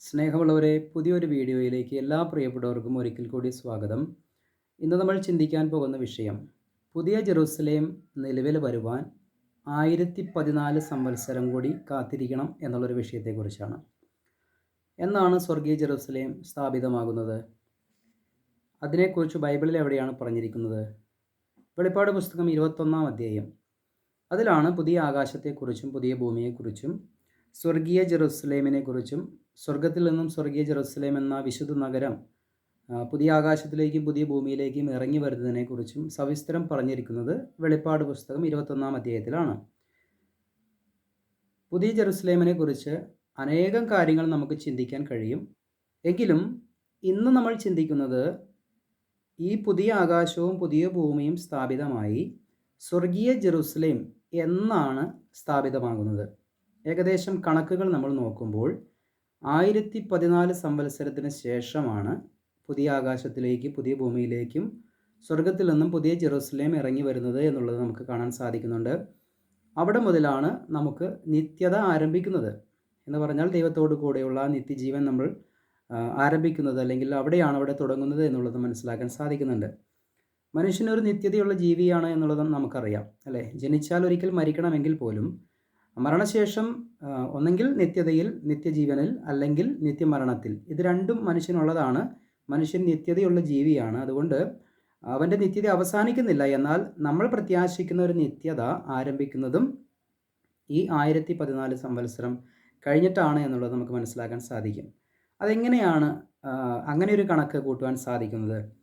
സ്നേഹമുള്ളവരെ പുതിയൊരു വീഡിയോയിലേക്ക് എല്ലാ പ്രിയപ്പെട്ടവർക്കും ഒരിക്കൽ കൂടി സ്വാഗതം. ഇന്ന് നമ്മൾ ചിന്തിക്കാൻ പോകുന്ന വിഷയം പുതിയ ജെറൂസലേം നിലവിൽ വരുവാൻ ആയിരത്തി പതിനാല് സംവത്സരം കൂടി കാത്തിരിക്കണം എന്നുള്ളൊരു വിഷയത്തെക്കുറിച്ചാണ്. എന്നാണ് സ്വർഗീയ ജെറൂസലേം സ്ഥാപിതമാകുന്നത്? അതിനെക്കുറിച്ച് ബൈബിളിൽ എവിടെയാണ് പറഞ്ഞിരിക്കുന്നത്? വെളിപ്പാട് പുസ്തകം ഇരുപത്തൊന്നാം അധ്യായം. അതിലാണ് പുതിയ ആകാശത്തെക്കുറിച്ചും പുതിയ ഭൂമിയെക്കുറിച്ചും സ്വർഗീയ ജെറുസലേമിനെ കുറിച്ചും സ്വർഗത്തിൽ നിന്നും സ്വർഗീയ ജെറുസലേം എന്ന വിശുദ്ധ നഗരം പുതിയ ആകാശത്തിലേക്കും പുതിയ ഭൂമിയിലേക്കും ഇറങ്ങി വരുന്നതിനെക്കുറിച്ചും സവിസ്തരം പറഞ്ഞിരിക്കുന്നത് വെളിപ്പാട് പുസ്തകം ഇരുപത്തൊന്നാം അധ്യായത്തിലാണ്. പുതിയ ജെറുസലേമിനെ കുറിച്ച് അനേകം കാര്യങ്ങൾ നമുക്ക് ചിന്തിക്കാൻ കഴിയും. എങ്കിലും ഇന്ന് നമ്മൾ ചിന്തിക്കുന്നത് ഈ പുതിയ ആകാശവും പുതിയ ഭൂമിയും സ്ഥാപിതമായി സ്വർഗീയ ജെറുസലേം എന്നാണ് സ്ഥാപിതമാകുന്നത്. ഏകദേശം കണക്കുകൾ നമ്മൾ നോക്കുമ്പോൾ ആയിരത്തി പതിനാല് സംവത്സരത്തിന് ശേഷമാണ് പുതിയ ആകാശത്തിലേക്ക് പുതിയ ഭൂമിയിലേക്കും സ്വർഗത്തിൽ നിന്നും പുതിയ ജെറൂസലേം ഇറങ്ങി വരുന്നത് എന്നുള്ളത് നമുക്ക് കാണാൻ സാധിക്കുന്നുണ്ട്. അവിടെ മുതലാണ് നമുക്ക് നിത്യത ആരംഭിക്കുന്നത്. എന്ന് പറഞ്ഞാൽ ദൈവത്തോടു കൂടെയുള്ള നിത്യജീവൻ നമ്മൾ ആരംഭിക്കുന്നത് അല്ലെങ്കിൽ അവിടെയാണ് അവിടെ തുടങ്ങുന്നത് എന്നുള്ളത് മനസ്സിലാക്കാൻ സാധിക്കുന്നുണ്ട്. മനുഷ്യനൊരു നിത്യതയുള്ള ജീവിയാണ് എന്നുള്ളത് നമുക്കറിയാം അല്ലേ? ജനിച്ചാൽ ഒരിക്കൽ മരിക്കണമെങ്കിൽ പോലും മരണശേഷം ഒന്നെങ്കിൽ നിത്യതയിൽ നിത്യജീവനിൽ അല്ലെങ്കിൽ നിത്യമരണത്തിൽ. ഇത് രണ്ടും മനുഷ്യനുള്ളതാണ്. മനുഷ്യൻ നിത്യതയുള്ള ജീവിയാണ്. അതുകൊണ്ട് അവന്റെ നിത്യത അവസാനിക്കുന്നില്ല. എന്നാൽ നമ്മൾ പ്രത്യാശിക്കുന്ന ഒരു നിത്യത ആരംഭിക്കുന്നതും ഈ ആയിരത്തി പതിനാല് സംവത്സരം കഴിഞ്ഞിട്ടാണ് എന്നുള്ളത് നമുക്ക് മനസ്സിലാക്കാൻ സാധിക്കും. അതെങ്ങനെയാണ് അങ്ങനെ ഒരു കണക്ക് കൂട്ടുവാൻ സാധിക്കുന്നത്?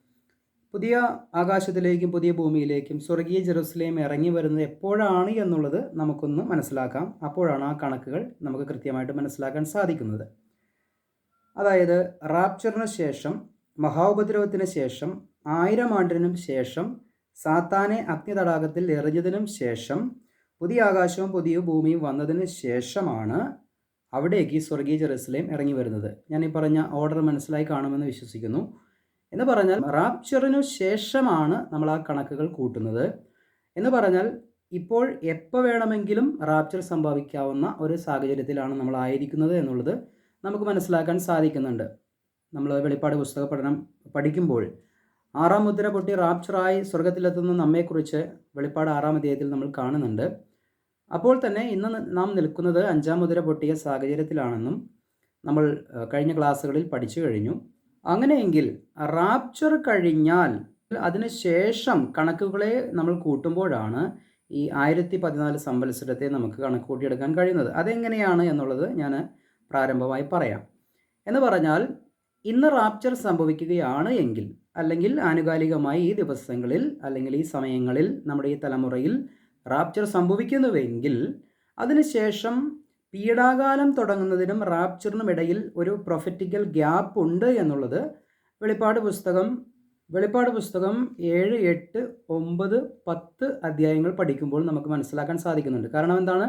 പുതിയ ആകാശത്തിലേക്കും പുതിയ ഭൂമിയിലേക്കും സ്വർഗീയ ജെറുസലേം ഇറങ്ങി വരുന്നത് എപ്പോഴാണ് എന്നുള്ളത് നമുക്കൊന്ന് മനസ്സിലാക്കാം. അപ്പോഴാണ് ആ കണക്കുകൾ നമുക്ക് കൃത്യമായിട്ട് മനസ്സിലാക്കാൻ സാധിക്കുന്നത്. അതായത് റാപ്ചറിന് ശേഷം മഹാഉപദ്രവത്തിന് ശേഷം ആയിരം ആണ്ടിനും ശേഷം സാത്താനെ അഗ്നി തടാകത്തിൽ എറിഞ്ഞതിനും ശേഷം പുതിയ ആകാശവും പുതിയ ഭൂമിയും വന്നതിന് ശേഷമാണ് അവിടേക്ക് സ്വർഗീയ ജെറുസലേം ഇറങ്ങി വരുന്നത്. ഞാൻ ഈ പറഞ്ഞ ഓർഡർ മനസ്സിലായി കാണുമെന്ന് വിശ്വസിക്കുന്നു. എന്ന് പറഞ്ഞാൽ റാപ്ചറിനു ശേഷമാണ് നമ്മൾ ആ കണക്കുകൾ കൂട്ടുന്നത്. എന്ന് പറഞ്ഞാൽ ഇപ്പോൾ എപ്പോൾ വേണമെങ്കിലും റാപ്ചർ സംഭവിക്കാവുന്ന ഒരു സാഹചര്യത്തിലാണ് നമ്മൾ ആയിരിക്കുന്നത് എന്നുള്ളത് നമുക്ക് മനസ്സിലാക്കാൻ സാധിക്കുന്നുണ്ട്. നമ്മൾ വെളിപ്പാട് പുസ്തക പഠനം പഠിക്കുമ്പോൾ ആറാം മുദ്ര പൊട്ടി റാപ്ചറായി സ്വർഗത്തിലെത്തുന്ന നമ്മെക്കുറിച്ച് വെളിപ്പാട് ആറാം അധ്യായത്തിൽ നമ്മൾ കാണുന്നുണ്ട്. അപ്പോൾ തന്നെ ഇന്ന് നാം നിൽക്കുന്നത് അഞ്ചാം മുദ്ര പൊട്ടിയ സാഹചര്യത്തിലാണെന്നും നമ്മൾ കഴിഞ്ഞ ക്ലാസ്സുകളിൽ പഠിച്ചു കഴിഞ്ഞു. അങ്ങനെയെങ്കിൽ റാപ്ചർ കഴിഞ്ഞാൽ അതിനുശേഷം കണക്കുകളെ നമ്മൾ കൂട്ടുമ്പോഴാണ് ഈ ആയിരത്തി പതിനാല് സംവത്സരത്തെ നമുക്ക് കണക്ക് കൂട്ടിയെടുക്കാൻ കഴിയുന്നത്. അതെങ്ങനെയാണ് എന്നുള്ളത് ഞാൻ പ്രാരംഭമായി പറയാം. എന്ന് പറഞ്ഞാൽ ഇന്ന് റാപ്ചർ സംഭവിക്കുകയാണ് എങ്കിൽ അല്ലെങ്കിൽ ആനുകാലികമായി ഈ ദിവസങ്ങളിൽ അല്ലെങ്കിൽ ഈ സമയങ്ങളിൽ നമ്മുടെ ഈ തലമുറയിൽ റാപ്ചർ സംഭവിക്കുന്നുവെങ്കിൽ അതിനുശേഷം പീഡാകാലം തുടങ്ങുന്നതിനും റാപ്ചറിനും ഇടയിൽ ഒരു പ്രൊഫറ്റിക്കൽ ഗ്യാപ്പ് ഉണ്ട് എന്നുള്ളത് വെളിപ്പാട് പുസ്തകം വെളിപ്പാട് പുസ്തകം ഏഴ് എട്ട് ഒമ്പത് പത്ത് അധ്യായങ്ങൾ പഠിക്കുമ്പോൾ നമുക്ക് മനസ്സിലാക്കാൻ സാധിക്കുന്നുണ്ട്. കാരണം എന്താണ്?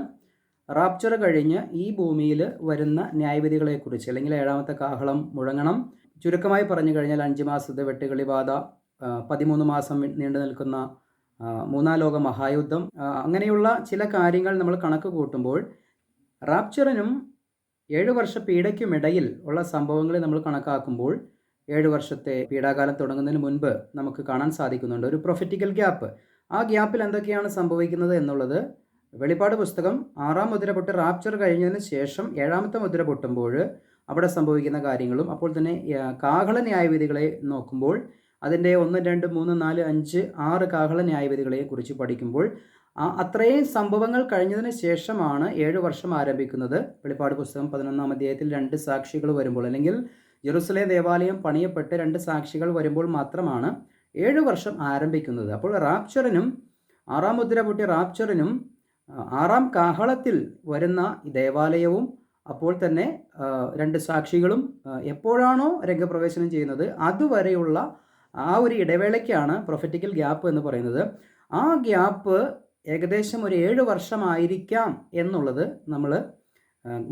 റാപ്ചർ കഴിഞ്ഞ് ഈ ഭൂമിയിൽ വരുന്ന ന്യായവിധികളെക്കുറിച്ച് അല്ലെങ്കിൽ ഏഴാമത്തെ കാഹളം മുഴങ്ങണം. ചുരുക്കമായി പറഞ്ഞു കഴിഞ്ഞാൽ അഞ്ച് മാസത്തെ വെട്ടുകിളി ബാധ പതിമൂന്ന് മാസം നീണ്ടു നിൽക്കുന്ന മൂന്നാം ലോക മഹായുദ്ധം അങ്ങനെയുള്ള ചില കാര്യങ്ങൾ നമ്മൾ കണക്ക് കൂട്ടുമ്പോൾ റാപ്ചറിനും ഏഴ് വർഷ പീഡയ്ക്കുമിടയിൽ ഉള്ള സംഭവങ്ങളെ നമ്മൾ കണക്കാക്കുമ്പോൾ ഏഴ് വർഷത്തെ പീഡാകാലം തുടങ്ങുന്നതിന് മുൻപ് നമുക്ക് കാണാൻ സാധിക്കുന്നുണ്ട്. ഒരു പ്രൊഫറ്റിക്കൽ ഗ്യാപ്പ് ആ ഗ്യാപ്പിൽ എന്തൊക്കെയാണ് സംഭവിക്കുന്നത് എന്നുള്ളത് വെളിപ്പാട് പുസ്തകം ആറാം മുദ്ര പൊട്ട് റാപ്ചർ കഴിഞ്ഞതിന് ശേഷം ഏഴാമത്തെ മുദ്ര പൊട്ടുമ്പോൾ അവിടെ സംഭവിക്കുന്ന കാര്യങ്ങളും അപ്പോൾ തന്നെ കാഹള ന്യായവിധികളെ നോക്കുമ്പോൾ അതിന്റെ ഒന്ന് രണ്ട് മൂന്ന് നാല് അഞ്ച് ആറ് കാഹള ന്യായവിധികളെ കുറിച്ച് പഠിക്കുമ്പോൾ അത്രയും സംഭവങ്ങൾ കഴിഞ്ഞതിന് ശേഷമാണ് ഏഴ് വർഷം ആരംഭിക്കുന്നത്. വെളിപ്പാട് പുസ്തകം പതിനൊന്നാം അധ്യായത്തിൽ രണ്ട് സാക്ഷികൾ വരുമ്പോൾ അല്ലെങ്കിൽ ജെറുസലേം ദേവാലയം പണിയപ്പെട്ട് രണ്ട് സാക്ഷികൾ വരുമ്പോൾ മാത്രമാണ് ഏഴ് വർഷം ആരംഭിക്കുന്നത്. അപ്പോൾ റാപ്ചറിനും ആറാം മുദ്ര പൊട്ടിയ റാപ്ചറിനും ആറാം കാഹളത്തിൽ വരുന്ന ദേവാലയവും അപ്പോൾ തന്നെ രണ്ട് സാക്ഷികളും എപ്പോഴാണോ രംഗപ്രവേശനം ചെയ്യുന്നത് അതുവരെയുള്ള ആ ഒരു ഇടവേളയ്ക്കാണ് പ്രൊഫറ്റിക്കൽ ഗ്യാപ്പ് എന്ന് പറയുന്നത്. ആ ഗ്യാപ്പ് ഏകദേശം ഒരു ഏഴ് വർഷമായിരിക്കാം എന്നുള്ളത് നമ്മൾ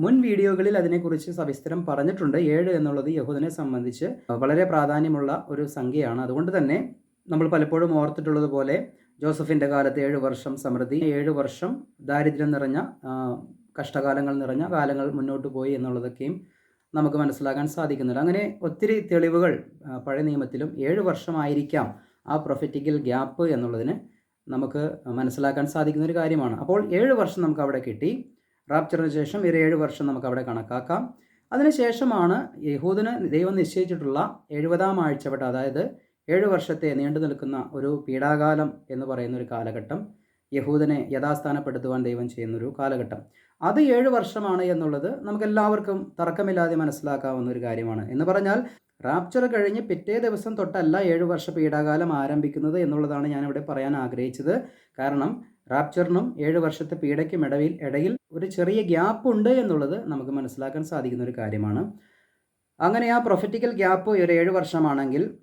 മുൻ വീഡിയോകളിൽ അതിനെക്കുറിച്ച് സവിസ്തരം പറഞ്ഞിട്ടുണ്ട്. ഏഴ് എന്നുള്ളത് യഹൂദനെ സംബന്ധിച്ച് വളരെ പ്രാധാന്യമുള്ള ഒരു സംഖ്യയാണ്. അതുകൊണ്ട് തന്നെ നമ്മൾ പലപ്പോഴും ഓർത്തിട്ടുള്ളത് പോലെ ജോസഫിന്റെ കാലത്ത് ഏഴ് വർഷം സമൃദ്ധി ഏഴ് വർഷം ദാരിദ്ര്യം നിറഞ്ഞ കഷ്ടകാലങ്ങൾ നിറഞ്ഞ കാലങ്ങൾ മുന്നോട്ട് പോയി എന്നുള്ളതൊക്കെയും നമുക്ക് മനസ്സിലാക്കാൻ സാധിക്കുന്നുണ്ട്. അങ്ങനെ ഒത്തിരി തെളിവുകൾ പഴയ നിയമത്തിലും ഏഴ് വർഷമായിരിക്കാം ആ പ്രൊഫറ്റിക്കൽ ഗ്യാപ്പ് എന്നുള്ളതിന് നമുക്ക് മനസ്സിലാക്കാൻ സാധിക്കുന്ന ഒരു കാര്യമാണ്. അപ്പോൾ ഏഴ് വർഷം നമുക്ക് അവിടെ കിട്ടി. റാപ്ചറിന് ശേഷം ഒരു ഏഴ് വർഷം നമുക്ക് അവിടെ കണക്കാക്കാം. അതിനുശേഷമാണ് യഹൂദിന് ദൈവം നിശ്ചയിച്ചിട്ടുള്ള എഴുപതാം ആഴ്ചവട്ട അതായത് ഏഴ് വർഷത്തെ നീണ്ടു നിൽക്കുന്ന ഒരു പീഡാകാലം എന്ന് പറയുന്ന ഒരു കാലഘട്ടം യഹൂദനെ യഥാസ്ഥാനപ്പെടുത്തുവാൻ ദൈവം ചെയ്യുന്നൊരു കാലഘട്ടം. അത് ഏഴ് വർഷമാണ് എന്നുള്ളത് നമുക്കെല്ലാവർക്കും തർക്കമില്ലാതെ മനസ്സിലാക്കാവുന്ന ഒരു കാര്യമാണ്. എന്ന് പറഞ്ഞാൽ റാപ്ചർ കഴിഞ്ഞ് പിറ്റേ ദിവസം തൊട്ടല്ല ഏഴ് വർഷ പീഡാകാലം ആരംഭിക്കുന്നത് എന്നുള്ളതാണ് ഞാനിവിടെ പറയാൻ ആഗ്രഹിച്ചത്. കാരണം റാപ്ചറിനും ഏഴ് വർഷത്തെ പീഡയ്ക്കും ഇടയിൽ ഇടയിൽ ഒരു ചെറിയ ഗ്യാപ്പ് ഉണ്ട് എന്നുള്ളത് നമുക്ക് മനസ്സിലാക്കാൻ സാധിക്കുന്ന ഒരു കാര്യമാണ്. അങ്ങനെ ആ പ്രൊഫറ്റിക്കൽ ഗ്യാപ്പ് ഒരു ഏഴ് വർഷമാണെങ്കിൽ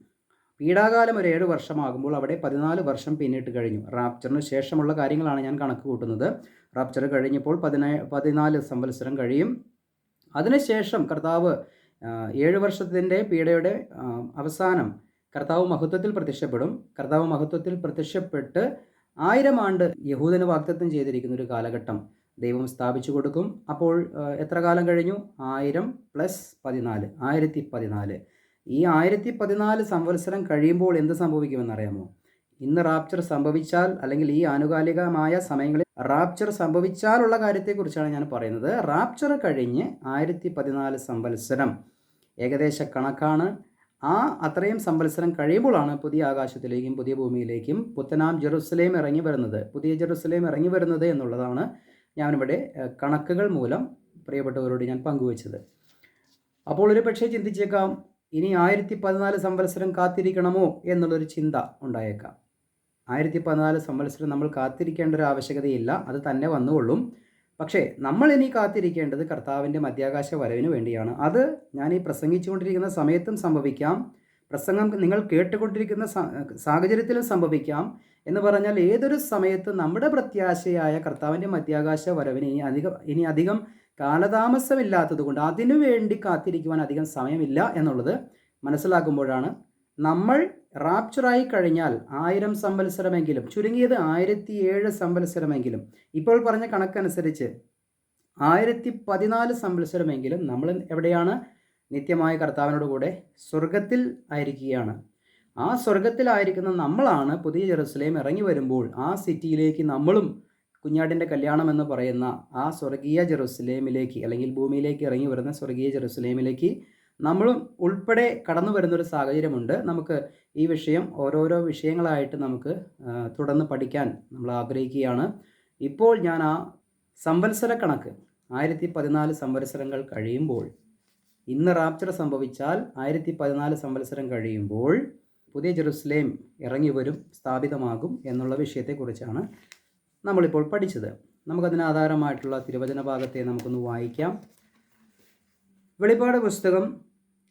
പീഡാകാലം ഒരു ഏഴ് വർഷമാകുമ്പോൾ അവിടെ പതിനാല് വർഷം പിന്നിട്ട് കഴിഞ്ഞു. റാപ്ചറിന് ശേഷമുള്ള കാര്യങ്ങളാണ് ഞാൻ കണക്ക് കൂട്ടുന്നത്. റാപ്ചർ കഴിഞ്ഞപ്പോൾ പതിനേ പതിനാല് സംവത്സരം കഴിയും. അതിനുശേഷം കർത്താവ് ഏഴ് വർഷത്തിന്റെ പീഡയുടെ അവസാനം കർത്താവ് മഹത്വത്തിൽ പ്രത്യക്ഷപ്പെടും. കർത്താവ് മഹത്വത്തിൽ പ്രത്യക്ഷപ്പെട്ട് ആയിരം ആണ്ട് യഹൂദന് വാക്തത്വം ചെയ്തിരിക്കുന്ന ഒരു കാലഘട്ടം ദൈവം സ്ഥാപിച്ചു കൊടുക്കും. അപ്പോൾ എത്ര കാലം കഴിഞ്ഞു? ആയിരം പ്ലസ് പതിനാല്. ആയിരത്തി പതിനാല്. ഈ ആയിരത്തി പതിനാല് സംവത്സരം കഴിയുമ്പോൾ എന്ത് സംഭവിക്കുമെന്നറിയാമോ? ഇന്ന് റാപ്ചർ സംഭവിച്ചാൽ അല്ലെങ്കിൽ ഈ ആനുകാലികമായ സമയങ്ങളിൽ റാപ്ചർ സംഭവിച്ചാലുള്ള കാര്യത്തെക്കുറിച്ചാണ് ഞാൻ പറയുന്നത്. റാപ്ചർ കഴിഞ്ഞ് ആയിരത്തി പതിനാല് സംവത്സരം ഏകദേശ കണക്കാണ് ആ അത്രയും സംവത്സരം കഴിയുമ്പോഴാണ് പുതിയ ആകാശത്തിലേക്കും പുതിയ ഭൂമിയിലേക്കും പുത്തനാം ജെറുസലേം ഇറങ്ങി വരുന്നത്. പുതിയ ജെറുസലേം ഇറങ്ങി വരുന്നത് എന്നുള്ളതാണ് ഞാനിവിടെ കണക്കുകൾ മൂലം പ്രിയപ്പെട്ടവരോട് ഞാൻ പങ്കുവച്ചത്. അപ്പോൾ ഒരു പക്ഷേ ചിന്തിച്ചേക്കാം ഇനി ആയിരത്തി പതിനാല് സംവത്സരം കാത്തിരിക്കണമോ എന്നുള്ളൊരു ചിന്ത ഉണ്ടായേക്കാം. ആയിരത്തി പതിനാല് സംവത്സരം നമ്മൾ കാത്തിരിക്കേണ്ട ഒരു ആവശ്യകതയില്ല അത് തന്നെ വന്നുകൊള്ളും. പക്ഷേ നമ്മൾ ഇനി കാത്തിരിക്കേണ്ടത് കർത്താവിന്റെ മധ്യാകാശ വരവിന് വേണ്ടിയാണ്. അത് ഞാൻ ഈ പ്രസംഗിച്ചുകൊണ്ടിരിക്കുന്ന സമയത്തും സംഭവിക്കാം. പ്രസംഗം നിങ്ങൾ കേട്ടുകൊണ്ടിരിക്കുന്ന സാഹചര്യത്തിലും സംഭവിക്കാം എന്ന് പറഞ്ഞാൽ ഏതൊരു സമയത്തും നമ്മുടെ പ്രത്യാശയായ കർത്താവിന്റെ മധ്യാകാശ വരവിന് ഇനി അധികം ഇനി അധികം കാലതാമസമില്ലാത്തത് കൊണ്ട് അതിനു വേണ്ടി കാത്തിരിക്കുവാൻ അധികം സമയമില്ല എന്നുള്ളത് മനസ്സിലാക്കുമ്പോഴാണ് നമ്മൾ റാപ്ചറായി കഴിഞ്ഞാൽ ആയിരം സംവത്സരമെങ്കിലും ചുരുങ്ങിയത് ആയിരത്തി ഏഴ് സംവത്സരമെങ്കിലും. ഇപ്പോൾ പറഞ്ഞ കണക്കനുസരിച്ച് ആയിരത്തി പതിനാല് സംവത്സരമെങ്കിലും നമ്മൾ എവിടെയാണ്? നിത്യമായ കർത്താവിനോട് കൂടെ സ്വർഗത്തിൽ ആയിരിക്കുകയാണ്. ആ സ്വർഗത്തിലായിരിക്കുന്ന നമ്മളാണ് പുതിയ ജെറുസലേം ഇറങ്ങി വരുമ്പോൾ ആ സിറ്റിയിലേക്ക് നമ്മളും കുഞ്ഞാടിന്റെ കല്യാണം എന്ന് പറയുന്ന ആ സ്വർഗീയ ജെറുസലേമിലേക്ക് അല്ലെങ്കിൽ ഭൂമിയിലേക്ക് ഇറങ്ങി വരുന്ന സ്വർഗീയ ജെറുസലേമിലേക്ക് നമ്മളും ഉൾപ്പെടെ കടന്നു വരുന്നൊരു സാഹചര്യമുണ്ട്. നമുക്ക് ഈ വിഷയം ഓരോരോ വിഷയങ്ങളായിട്ട് നമുക്ക് തുടർന്ന് പഠിക്കാൻ നമ്മൾ ആഗ്രഹിക്കുകയാണ്. ഇപ്പോൾ ഞാൻ ആ സംവത്സര കണക്ക് ആയിരത്തി പതിനാല് സംവത്സരങ്ങൾ കഴിയുമ്പോൾ ഇന്ന് റാപ്ചർ സംഭവിച്ചാൽ ആയിരത്തി പതിനാല് സംവത്സരം കഴിയുമ്പോൾ പുതിയ ജെറുസലേം ഇറങ്ങി വരും സ്ഥാപിതമാകും എന്നുള്ള വിഷയത്തെക്കുറിച്ചാണ് നമ്മളിപ്പോൾ പഠിച്ചത്. നമുക്കതിന് ആധാരമായിട്ടുള്ള തിരുവചന ഭാഗത്തെ നമുക്കൊന്ന് വായിക്കാം. വെളിപ്പാട് പുസ്തകം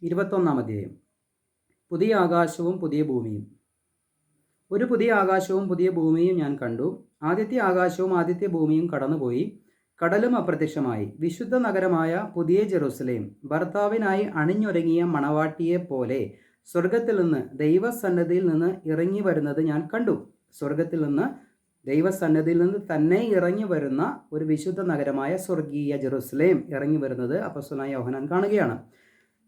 ഇരുപത്തൊന്നാം അധ്യായം. പുതിയ ആകാശവും പുതിയ ഭൂമിയും. ഒരു പുതിയ ആകാശവും പുതിയ ഭൂമിയും ഞാൻ കണ്ടു. ആദ്യത്തെ ആകാശവും ആദ്യത്തെ ഭൂമിയും കടന്നുപോയി. കടലും അപ്രത്യക്ഷമായി. വിശുദ്ധ നഗരമായ പുതിയ ജെറുസലേം ഭർത്താവിനായി അണിഞ്ഞൊരുങ്ങിയ മണവാട്ടിയെ പോലെ സ്വർഗത്തിൽ നിന്ന് ദൈവസന്നദ്ധിയിൽ നിന്ന് ഇറങ്ങി വരുന്നത് ഞാൻ കണ്ടു. സ്വർഗത്തിൽ നിന്ന് ദൈവസന്നദ്ധിയിൽ നിന്ന് തന്നെ ഇറങ്ങി വരുന്ന ഒരു വിശുദ്ധ നഗരമായ സ്വർഗീയ ജെറുസലേം ഇറങ്ങി വരുന്നത് അപ്പസ്വനായ യോഹനാൻ കാണുകയാണ്.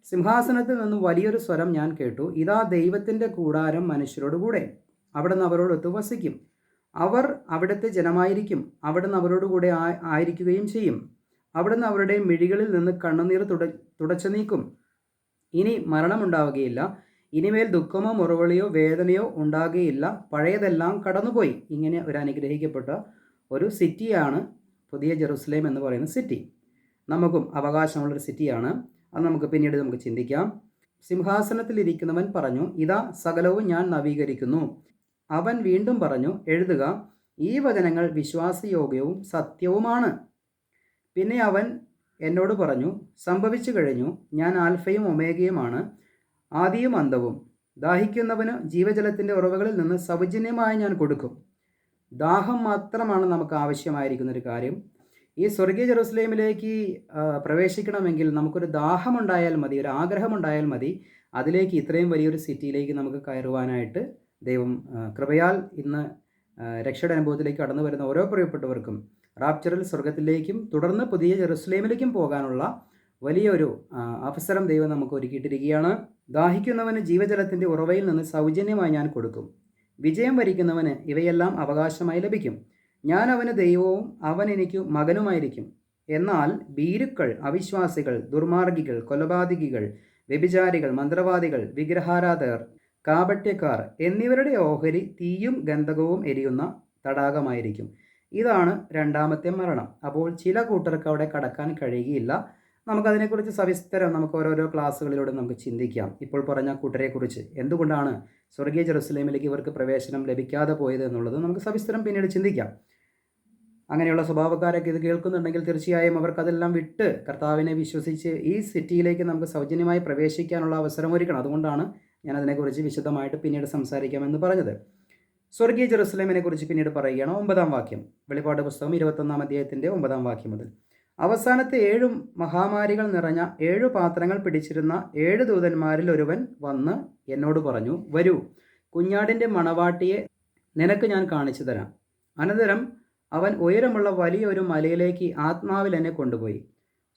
സിംഹാസനത്തിൽ നിന്നും വലിയൊരു സ്വരം ഞാൻ കേട്ടു. ഇതാ ദൈവത്തിന്റെ കൂടാരം മനുഷ്യരോട് കൂടെ. അവിടുന്ന് അവരോടൊത്ത് വസിക്കും അവർ അവിടുത്തെ ജനമായിരിക്കും. അവിടുന്ന് അവരോട് കൂടെ ആയിരിക്കുകയും ചെയ്യും. അവിടുന്ന് അവരുടെ മിഴികളിൽ നിന്ന് കണ്ണുനീർ തുട തുടച്ചു നീക്കും. ഇനി മരണമുണ്ടാവുകയില്ല. ഇനിമേൽ ദുഃഖമോ മുറവിളിയോ വേദനയോ ഉണ്ടാകുകയില്ല. പഴയതെല്ലാം കടന്നുപോയി. ഇങ്ങനെ ഒരു അനുഗ്രഹിക്കപ്പെട്ട ഒരു സിറ്റിയാണ് പുതിയ ജെറുസലേം എന്ന് പറയുന്ന സിറ്റി. നമുക്കും അവകാശമുള്ളൊരു സിറ്റിയാണ്. അത് നമുക്ക് പിന്നീട് നമുക്ക് ചിന്തിക്കാം. സിംഹാസനത്തിലിരിക്കുന്നവൻ പറഞ്ഞു ഇതാ സകലവും ഞാൻ നവീകരിക്കുന്നു. അവൻ വീണ്ടും പറഞ്ഞു എഴുതുക ഈ വചനങ്ങൾ വിശ്വാസയോഗ്യവും സത്യവുമാണ്. പിന്നെ അവൻ എന്നോട് പറഞ്ഞു സംഭവിച്ചു കഴിഞ്ഞു. ഞാൻ ആൽഫയും ഒമേഗയുമാണ് ആദിയും അന്തവും. ദാഹിക്കുന്നവന് ജീവജലത്തിന്റെ ഉറവകളിൽ നിന്ന് സൗജന്യമായി ഞാൻ കൊടുക്കും. ദാഹം മാത്രമാണ് നമുക്ക് ആവശ്യമായിരിക്കുന്ന ഒരു കാര്യം. ഈ സ്വർഗീയ ജെറുസലേമിലേക്ക് പ്രവേശിക്കണമെങ്കിൽ നമുക്കൊരു ദാഹമുണ്ടായാൽ മതി ഒരു ആഗ്രഹമുണ്ടായാൽ മതി. അതിലേക്ക് ഇത്രയും വലിയൊരു സിറ്റിയിലേക്ക് നമുക്ക് കയറുവാനായിട്ട് ദൈവം കൃപയാൽ ഇന്ന് രക്ഷയുടെ അനുഭവത്തിലേക്ക് കടന്നു വരുന്ന ഓരോ പ്രിയപ്പെട്ടവർക്കും റാപ്ചറിൽ സ്വർഗത്തിലേക്കും തുടർന്ന് പുതിയ ജെറുസലേമിലേക്കും പോകാനുള്ള വലിയൊരു അവസരം ദൈവം നമുക്ക് ഒരുക്കിയിട്ടിരിക്കുകയാണ്. ദാഹിക്കുന്നവന് ജീവജലത്തിന്റെ ഉറവയിൽ നിന്ന് സൗജന്യമായി ഞാൻ കൊടുക്കും. വിജയം വരിക്കുന്നവന് ഇവയെല്ലാം അവകാശമായി ലഭിക്കും. ഞാൻ അവന് ദൈവവും അവൻ എനിക്ക് മകനുമായിരിക്കും. എന്നാൽ ഭീരുക്കൾ അവിശ്വാസികൾ ദുർമാർഗികൾ കൊലപാതകികൾ വ്യഭിചാരികൾ മന്ത്രവാദികൾ വിഗ്രഹാരാധകർ കാപട്യക്കാർ എന്നിവരുടെ ഓഹരി തീയും ഗന്ധകവും എരിയുന്ന തടാകമായിരിക്കും. ഇതാണ് രണ്ടാമത്തെ മരണം. അപ്പോൾ ചില കൂട്ടർക്ക് അവിടെ കടക്കാൻ കഴിയുകയില്ല. നമുക്കതിനെക്കുറിച്ച് സവിസ്തരം നമുക്ക് ഓരോരോ ക്ലാസ്സുകളിലൂടെ നമുക്ക് ചിന്തിക്കാം. ഇപ്പോൾ പറഞ്ഞ കൂട്ടരെക്കുറിച്ച് എന്തുകൊണ്ടാണ് സ്വർഗീയ ജെറുസലേമിലേക്ക് ഇവർക്ക് പ്രവേശനം ലഭിക്കാതെ പോയത് എന്നുള്ളത് നമുക്ക് സവിസ്തരം പിന്നീട് ചിന്തിക്കാം. അങ്ങനെയുള്ള സ്വഭാവക്കാരൊക്കെ ഇത് കേൾക്കുന്നുണ്ടെങ്കിൽ തീർച്ചയായും അവർക്കതെല്ലാം വിട്ട് കർത്താവിനെ വിശ്വസിച്ച് ഈ സിറ്റിയിലേക്ക് നമുക്ക് സൗജന്യമായി പ്രവേശിക്കാനുള്ള അവസരം ഒരുക്കണം. അതുകൊണ്ടാണ് ഞാൻ അതിനെക്കുറിച്ച് വിശദമായിട്ട് പിന്നീട് സംസാരിക്കാമെന്ന് പറഞ്ഞത്. സ്വർഗീയ ജെറുസലേമിനെ കുറിച്ച് പിന്നീട് പറയുകയാണ് ഒമ്പതാം വാക്യം. വെളിപാട് പുസ്തകം ഇരുപത്തൊന്നാം അധ്യായത്തിന്റെ ഒമ്പതാം വാക്യം മുതൽ. അവസാനത്തെ ഏഴു മഹാമാരികൾ നിറഞ്ഞ ഏഴു പാത്രങ്ങൾ പിടിച്ചിരുന്ന ഏഴ് ദൂതന്മാരിൽ ഒരുവൻ വന്ന് എന്നോട് പറഞ്ഞു വരൂ കുഞ്ഞാടിന്റെ മണവാട്ടിയെ നിനക്ക് ഞാൻ കാണിച്ചു തരാം. അനന്തരം അവൻ ഉയരമുള്ള വലിയൊരു മലയിലേക്ക് ആത്മാവിൽ എന്നെ കൊണ്ടുപോയി.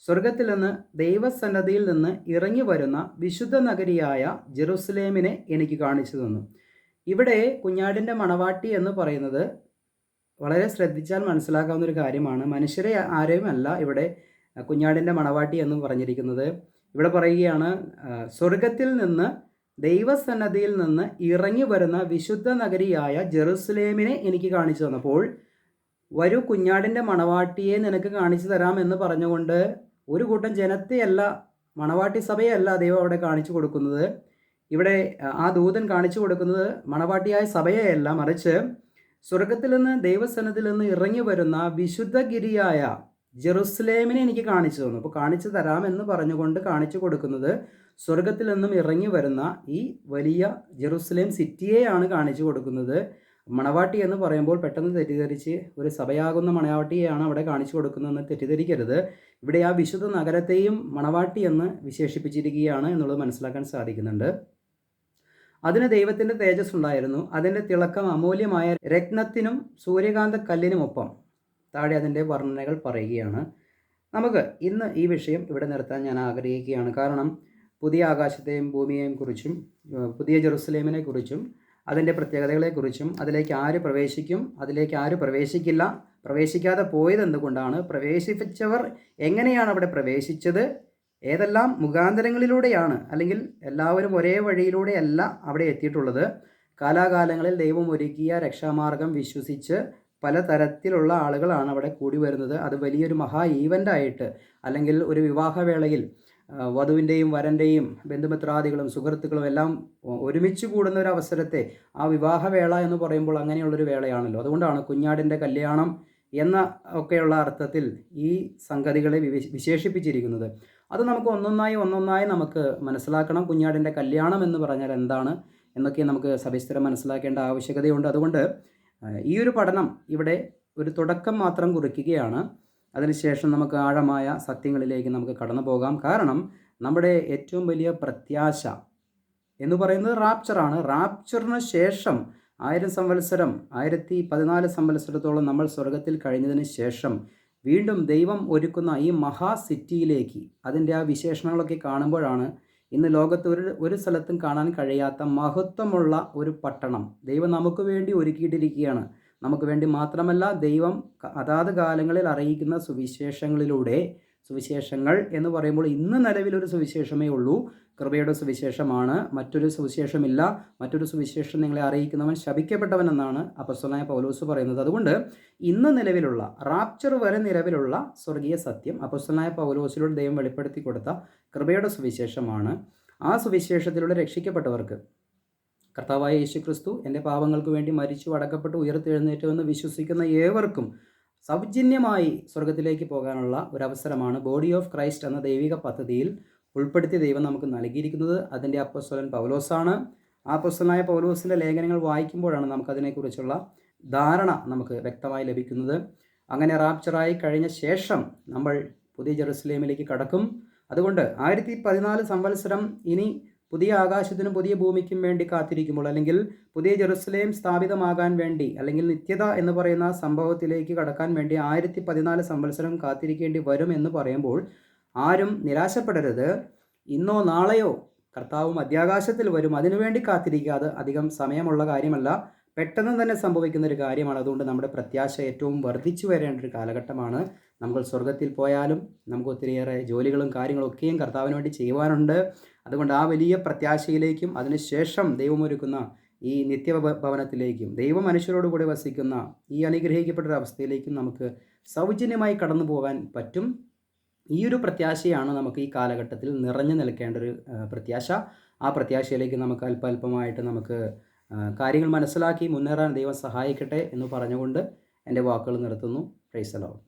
സ്വർഗത്തിൽ നിന്ന് ദൈവസന്നദ്ധിയിൽ നിന്ന് ഇറങ്ങി വരുന്ന വിശുദ്ധ നഗരിയായ ജെറുസലേമിനെ എനിക്ക് കാണിച്ചു തന്നു. ഇവിടെ കുഞ്ഞാടിന്റെ മണവാട്ടി എന്ന് പറയുന്നത് വളരെ ശ്രദ്ധിച്ചാൽ മനസ്സിലാക്കാവുന്ന ഒരു കാര്യമാണ്. മനുഷ്യരെ ആരെയുമല്ല ഇവിടെ കുഞ്ഞാടിന്റെ മണവാട്ടി എന്ന് പറഞ്ഞിരിക്കുന്നത്. ഇവിടെ പറയുകയാണ് സ്വർഗത്തിൽ നിന്ന് ദൈവസന്നദ്ധിയിൽ നിന്ന് ഇറങ്ങി വരുന്ന വിശുദ്ധ നഗരിയായ ജെറുസലേമിനെ എനിക്ക് കാണിച്ചു തന്നപ്പോൾ വരൂ കുഞ്ഞാടിന്റെ മണവാട്ടിയെ നിനക്ക് കാണിച്ചു തരാം എന്ന് പറഞ്ഞുകൊണ്ട് ഒരു കൂട്ടം ജനത്തെയല്ല മണവാട്ടി സഭയല്ല ദൈവം അവിടെ കാണിച്ചു കൊടുക്കുന്നത്. ഇവിടെ ആ ദൂതൻ കാണിച്ചു കൊടുക്കുന്നത് മണവാട്ടിയായ സഭയെയല്ല. മറിച്ച് സ്വർഗത്തിൽ നിന്ന് ദൈവസനത്തിൽ നിന്ന് ഇറങ്ങി വരുന്ന വിശുദ്ധഗിരിയായ ജെറുസലേമിനെ എനിക്ക് കാണിച്ചു തന്നു. അപ്പോൾ കാണിച്ചു തരാമെന്ന് പറഞ്ഞുകൊണ്ട് കാണിച്ചു കൊടുക്കുന്നത് സ്വർഗത്തിൽ നിന്നും ഇറങ്ങി വരുന്ന ഈ വലിയ ജെറുസലേം സിറ്റിയെയാണ് കാണിച്ചു കൊടുക്കുന്നത്. മണവാട്ടി എന്ന് പറയുമ്പോൾ പെട്ടെന്ന് തെറ്റിദ്ധരിച്ച് ഒരു സഭയാകുന്ന മണവാട്ടിയെയാണ് അവിടെ കാണിച്ചു കൊടുക്കുന്നതെന്ന് തെറ്റിദ്ധരിക്കരുത്. ഇവിടെ ആ വിശുദ്ധ നഗരത്തെയും മണവാട്ടി എന്ന് വിശേഷിപ്പിച്ചിരിക്കുകയാണ് എന്നുള്ളത് മനസ്സിലാക്കാൻ സാധിക്കുന്നുണ്ട്. അതിന് ദൈവത്തിന്റെ തേജസ് ഉണ്ടായിരുന്നു. അതിന്റെ തിളക്കം അമൂല്യമായ രത്നത്തിനും സൂര്യകാന്ത കല്ലിനുമൊപ്പം താഴെ അതിന്റെ വർണനകൾ പറയുകയാണ്. നമുക്ക് ഇന്ന് ഈ വിഷയം ഇവിടെ നിർത്താൻ ഞാൻ ആഗ്രഹിക്കുകയാണ്. കാരണം പുതിയ ആകാശത്തെയും ഭൂമിയെയും കുറിച്ചും പുതിയ ജെറുസലേമിനെ കുറിച്ചും അതിന്റെ പ്രത്യേകതകളെക്കുറിച്ചും അതിലേക്ക് ആര് പ്രവേശിക്കും അതിലേക്ക് ആര് പ്രവേശിക്കില്ല പ്രവേശിക്കാതെ പോയത് എന്തുകൊണ്ടാണ് പ്രവേശിപ്പിച്ചവർ എങ്ങനെയാണ് അവിടെ പ്രവേശിച്ചത് ഏതെല്ലാം മുഖാന്തരങ്ങളിലൂടെയാണ് അല്ലെങ്കിൽ എല്ലാവരും ഒരേ വഴിയിലൂടെയല്ല അവിടെ എത്തിയിട്ടുള്ളത്? കാലാകാലങ്ങളിൽ ദൈവം ഒരുക്കിയ രക്ഷാമാർഗം വിശ്വസിച്ച് പലതരത്തിലുള്ള ആളുകളാണ് അവിടെ കൂടി വരുന്നത് അത് വലിയൊരു മഹാ ഈവന്റായിട്ട് അല്ലെങ്കിൽ ഒരു വിവാഹവേളയിൽ വധുവിന്റെയും വരന്റെയും ബന്ധുമിത്രാദികളും സുഹൃത്തുക്കളും എല്ലാം ഒരുമിച്ച് കൂടുന്ന ഒരു അവസരത്തെ ആ വിവാഹവേള എന്ന് പറയുമ്പോൾ അങ്ങനെയുള്ളൊരു വേളയാണല്ലോ. അതുകൊണ്ടാണ് കുഞ്ഞാടിന്റെ കല്യാണം എന്ന ഒക്കെയുള്ള അർത്ഥത്തിൽ ഈ സംഗതികളെ വിശേഷിപ്പിച്ചിരിക്കുന്നത്. അത് നമുക്ക് ഒന്നൊന്നായി ഒന്നൊന്നായി നമുക്ക് മനസ്സിലാക്കണം. കുഞ്ഞാടിന്റെ കല്യാണം എന്ന് പറഞ്ഞാൽ എന്താണ് എന്നൊക്കെ നമുക്ക് സവിസ്തരം മനസ്സിലാക്കേണ്ട ആവശ്യകതയുണ്ട്. അതുകൊണ്ട് ഈ ഒരു പഠനം ഇവിടെ ഒരു തുടക്കം മാത്രം കുറിക്കുകയാണ്. അതിനുശേഷം നമുക്ക് ആഴമായ സത്യങ്ങളിലേക്ക് നമുക്ക് കടന്നു പോകാം. കാരണം നമ്മുടെ ഏറ്റവും വലിയ പ്രത്യാശ എന്ന് പറയുന്നത് റാപ്ചറാണ് റാപ്ചറിന് ശേഷം ആയിരം സംവത്സരം ആയിരത്തി പതിനാല് സംവത്സരത്തോളം നമ്മൾ സ്വർഗത്തിൽ കഴിഞ്ഞതിന് ശേഷം വീണ്ടും ദൈവം ഒരുക്കുന്ന ഈ മഹാ സിറ്റിയിലേക്ക് അതിന്റെ ആ വിശേഷണങ്ങളൊക്കെ കാണുമ്പോഴാണ് ഇന്ന് ലോകത്ത് ഒരു ഒരു സ്ഥലത്തും കാണാൻ കഴിയാത്ത മഹത്വമുള്ള ഒരു പട്ടണം. ദൈവം നമുക്ക് വേണ്ടി ഒരുക്കിയിട്ടിരിക്കുകയാണ്. നമുക്ക് വേണ്ടി മാത്രമല്ല ദൈവം അതാത് കാലങ്ങളിൽ അറിയിക്കുന്ന സുവിശേഷങ്ങളിലൂടെ സുവിശേഷങ്ങൾ എന്ന് പറയുമ്പോൾ ഇന്ന് നിലവിലൊരു സുവിശേഷമേ ഉള്ളൂ. കൃപയുടെ സുവിശേഷമാണ്. മറ്റൊരു സുവിശേഷമില്ല. മറ്റൊരു സുവിശേഷം നിങ്ങളെ അറിയിക്കുന്നവൻ ശപിക്കപ്പെട്ടവൻ എന്നാണ് അപ്പസ്വലായ പൗലോസ് പറയുന്നത്. അതുകൊണ്ട് ഇന്ന് നിലവിലുള്ള റാപ്ചർ വരെ നിലവിലുള്ള സ്വർഗീയ സത്യം അപ്പസ്വലായ പൗലോസിലൂടെ ദൈവം വെളിപ്പെടുത്തി കൊടുത്ത കൃപയുടെ സുവിശേഷമാണ്. ആ സുവിശേഷത്തിലൂടെ രക്ഷിക്കപ്പെട്ടവർക്ക് കർത്താവായ യേശു ക്രിസ്തു എന്റെ പാപങ്ങൾക്ക് വേണ്ടി മരിച്ചു അടക്കപ്പെട്ട് ഉയർത്തെഴുന്നേറ്റുവെന്ന് വിശ്വസിക്കുന്ന ഏവർക്കും സൗജന്യമായി സ്വർഗത്തിലേക്ക് പോകാനുള്ള ഒരു അവസരമാണ്. ബോഡി ഓഫ് ക്രൈസ്റ്റ് എന്ന ദൈവിക പദ്ധതിയിൽ ഉൾപ്പെടുത്തി ദൈവം നമുക്ക് നൽകിയിരിക്കുന്നത് അതിന്റെ അപ്പസ്വലൻ പൗലോസാണ്. ആ അപ്പസ്വലനായ പൗലോസിന്റെ ലേഖനങ്ങൾ വായിക്കുമ്പോഴാണ് നമുക്കതിനെക്കുറിച്ചുള്ള ധാരണ നമുക്ക് വ്യക്തമായി ലഭിക്കുന്നത്. അങ്ങനെ റാപ്ചറായി കഴിഞ്ഞ ശേഷം നമ്മൾ പുതിയ ജെറുസലേമിലേക്ക് കടക്കും. അതുകൊണ്ട് ആയിരത്തി പതിനാല് സംവത്സരം ഇനി പുതിയ ആകാശത്തിനും പുതിയ ഭൂമിക്കും വേണ്ടി കാത്തിരിക്കുമ്പോൾ അല്ലെങ്കിൽ പുതിയ ജെറുസലേം സ്ഥാപിതമാകാൻ വേണ്ടി അല്ലെങ്കിൽ നിത്യത എന്ന് പറയുന്ന സംഭവത്തിലേക്ക് കടക്കാൻ വേണ്ടി ആയിരത്തി പതിനാല് സംവത്സരം കാത്തിരിക്കേണ്ടി വരും എന്ന് പറയുമ്പോൾ ആരും നിരാശപ്പെടരുത്. ഇന്നോ നാളെയോ കർത്താവ് മധ്യാകാശത്തിൽ വരും. അതിനുവേണ്ടി കാത്തിരിക്കാതെ അധികം സമയമുള്ള കാര്യമല്ല. പെട്ടെന്ന് തന്നെ സംഭവിക്കുന്ന ഒരു കാര്യമാണ്. അതുകൊണ്ട് നമ്മുടെ പ്രത്യാശ ഏറ്റവും വർദ്ധിച്ചു വരേണ്ട ഒരു കാലഘട്ടമാണ്. നമ്മൾ സ്വർഗത്തിൽ പോയാലും നമുക്ക് ഒത്തിരിയേറെ ജോലികളും കാര്യങ്ങളും ഒക്കെയും കർത്താവിന് വേണ്ടി ചെയ്യുവാനുണ്ട്. അതുകൊണ്ട് ആ വലിയ പ്രത്യാശയിലേക്കും അതിനുശേഷം ദൈവമൊരുക്കുന്ന ഈ നിത്യ ഭവനത്തിലേക്കും ദൈവം മനുഷ്യരോട് കൂടെ വസിക്കുന്ന ഈ അനുഗ്രഹിക്കപ്പെട്ട ഒരു അവസ്ഥയിലേക്കും നമുക്ക് സൗജന്യമായി കടന്നു പോകാൻ പറ്റും. ഈ ഒരു പ്രത്യാശയാണ് നമുക്ക് ഈ കാലഘട്ടത്തിൽ നിറഞ്ഞു നിൽക്കേണ്ട ഒരു പ്രത്യാശ. ആ പ്രത്യാശയിലേക്ക് നമുക്ക് അല്പാൽപമായിട്ട് നമുക്ക് കാര്യങ്ങൾ മനസ്സിലാക്കി മുന്നേറാൻ ദൈവം സഹായിക്കട്ടെ എന്ന് പറഞ്ഞുകൊണ്ട് എന്റെ വാക്കുകൾ നിർത്തുന്നു. പ്രൈസലോ